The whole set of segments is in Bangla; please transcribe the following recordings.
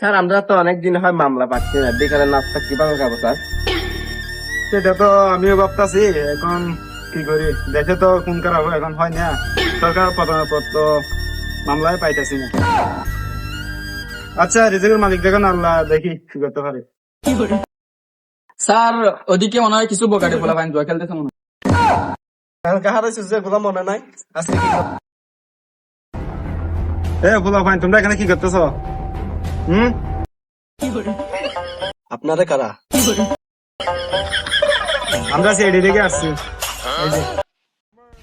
স্যার আমরা তো অনেক দিন হয় মামলা পাচ্ছি না। বিকালে নাস্তা কীভাবে খাব স্যার? সেটা তো আমিও ভাবতাছি এখন কি করি? দেশে তো খুন খারাপ এখন হয় না। সরকার পত্র মামলায় পাইতেছি না। আচ্ছা রিজিকের মালিক দেখুন আল্লাহ দেখি কি করতে পারে। স্যার ওদিকে মনে হয় কিছু বোকাটে ফোলা ফাইন জয় খেলতেছে মনে হয়। কালকে হারাইছিস যেগুলো মনে নাই? আজকে এ ফুলা ভাই তোমরা এখানে কি করতেছ? হুম? আপনারা কারা? আমরা সিআইডি থেকে আসছি।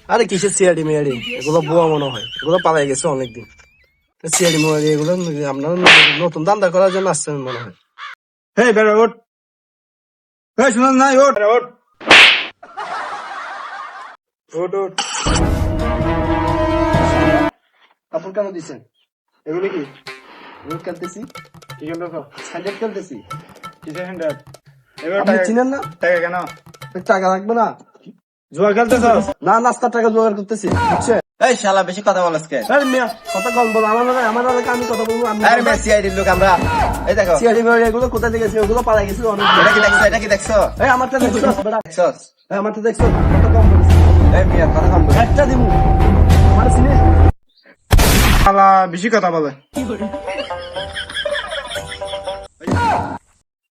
আরে কিসের সিআইডি মিয়াডি? এগুলো বোয়া মনে হয়। এগুলো পালাই গেছে অনেকদিন। সিআইডি মিয়াডি এগুলো আপনারা নতুন দান্দা করার জন্য আসছেন মনে হয়। হেই বেড়া ওঠ। এই শুনুন বেড়া, ওঠ। ওঠ ওঠ। কাপড় কেন দিচ্ছেন এগুলো কি? রোদ খেলতেছি কি খেলতেছ সাইডেট খেলতেছি কিসের হ্যান্ডার এগুলো আপনি চিনেন না? টাকা কেন? টাকা লাগবে না। জুয়া খেলতেছ? না নাস্তার টাকা জোগাড় করতেছি বুঝছে? এই শালা বেশি কথা বলস কে আরে মিয়া কথা কম বলো। আমার এলাকায়- আমার এলাকায় আমি কথা বলব? আমি আরে মেসি আইডির লোক আমরা। এই দেখো। সিআইডি এগুলো কোথায় থেকে গেছে ওগুলো পালাই গেছে অনেক এটা কি দেখছ? এটা কি দেখছ? এই আমারটা দেখছ? এই আমারটা দেখছ? কত কম বলিস এই মিয়া কথা কম বল। একটা দিমু। আমার চিনিস শালা বেশি কথা বলে।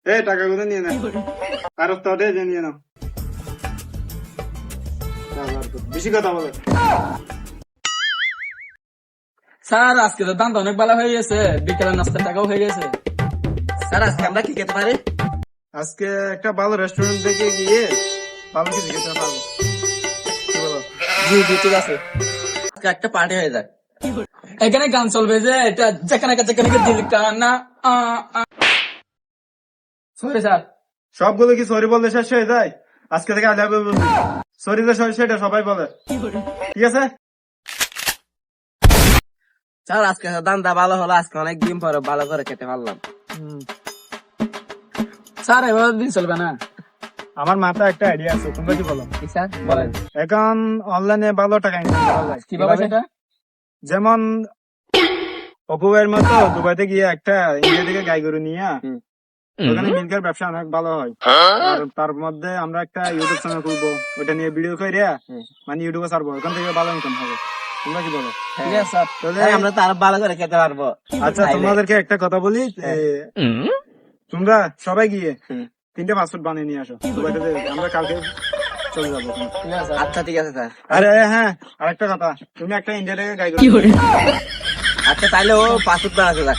এই টাকাগুলো নিয়ে না। আর তো ওটাই যে নিয়ে নাও। বেশি কথা বলে। স্যার আজকে তো দাম অনেক ভালো হয়ে গেছে। বিকেলের নাস্তার টাকাও হয়ে গেছে। স্যার আজকে আমরা কি খেতে পারি? আজকে একটা ভালো রেস্টুরেন্ট থেকে গিয়ে ভালো কিছু খেতে পারব। জি জি ঠিক আছে। আজকে একটা পার্টি হয়ে যায় এখানে গান চলবে যে এটা যেখানে যেখানে দিল কানা সরি স্যার সবগুলো কি সরি বলতে শেষ হয়ে যায়? আজকে থেকে আজ বলবি সরি যে সরি সেটা সবাই বলে। ঠিক আছে? স্যার আজকে দান্দা ভালো হলো আজকে অনেক দিন পরে ভালো করে খেতে পারলাম। স্যার এবার দিন চলবে না। আমার মাথায় একটা আইডিয়া আছে তোমরা কি বলো? স্যার? বলেন। এখন অনলাইনে ভালো টাকা ইনকাম করা যায়। কীভাবে সেটা? যেমন অপুবের মতো দুবাইতে গিয়ে একটা ইন্ডিয়া থেকে গাই গরু নিয়ে ওখানে মিল্কের ব্যবসা অনেক ভালো হয়। আর তার মধ্যে আমরা একটা ইউটিউব চ্যানেল খুলবো। ওটা নিয়ে ভিডিও করে মানে ইউটিউবে ছাড়বো। ওখান থেকে ভালো ইনকাম হবে। তোমরা কি বলো? ঠিক আছে। স্যার তাহলে এই আমরা তো আরও ভালো করে খেতে পারব। আচ্ছা তোমাদেরকে একটা কথা বলি তোমরা সবাই গিয়ে তিনটে পাসপোর্ট বানিয়ে নিয়ে আসো। দুবাইতে আমরা কালকে চলে যাব আচ্ছা ঠিক আছে স্যার। আরে হ্যাঁ আরেকটা কথা তুমি একটা ইন্ডিয়া থেকে গাই করে আচ্ছা তাইলে ও পাঁচ পাসপোর্ট আছে যাক